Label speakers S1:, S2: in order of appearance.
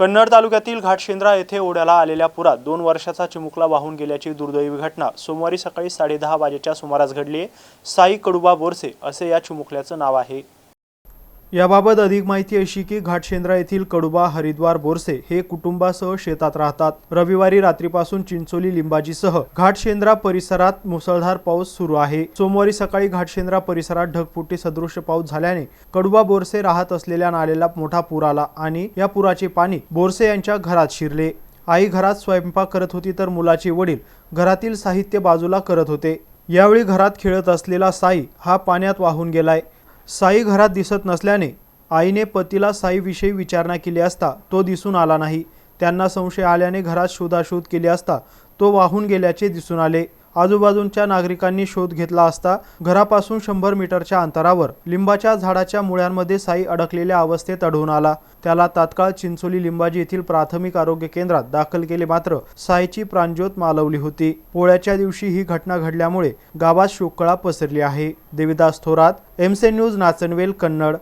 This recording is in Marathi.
S1: कन्नड तालुक्यातील घाटशेंद्रा येथे ओढ्याला आलेल्या पुरात दोन वर्षाचा चिमुकला वाहून गेल्याची दुर्दैवी घटना सोमवारी सकाळी साडेदहा वाजेच्या सुमारास घडली आहे. साई कडुबा बोरसे असे या चिमुकल्याचं नाव आहे. याबाबत अधिक माहिती अशी की घाटशेंद्रा येथील कडुबा हरिद्वार बोरसे हे कुटुंबासह शेतात राहतात. रविवारी रात्रीपासून चिंचोली लिंबाजीसह घाटशेंद्रा परिसरात मुसळधार पाऊस सुरू आहे. सोमवारी सकाळी घाटशेंद्रा परिसरात ढगफुटी सदृश्य पाऊस झाल्याने कडुबा बोरसे राहत असलेल्या नालेला मोठा पूर आला आणि या पुराचे पाणी बोरसे यांच्या घरात शिरले. आई घरात स्वयंपाक करत होती तर मुलाचे वडील घरातील साहित्य बाजूला करत होते. यावेळी घरात खेळत असलेला साई हा पाण्यात वाहून गेलाय. साई घरात दिसत नसल्याने आईने पतीला साईविषयी विचारणा केली असता तो दिसून आला नाही. त्यांना संशय आल्याने घरात शोधाशोध केली असता तो वाहून गेल्याचे दिसून आले. आजूबाजूच्या नागरिकांनी शोध घेतला असता घरापासून शंभर मीटरच्या अंतरावर लिंबाच्या झाडाच्या मुळ्यांमध्ये साई अडकलेल्या अवस्थेत आढळून आला. त्याला तात्काळ चिंचोली लिंबाजी येथील प्राथमिक आरोग्य केंद्रात दाखल केले मात्र साईची प्राणज्योत मालवली होती. पोळ्याच्या दिवशी ही घटना घडल्यामुळे गावात शोककळा पसरली आहे. देविदास थोरात एमसे न्यूज नाचनवेल कन्नड.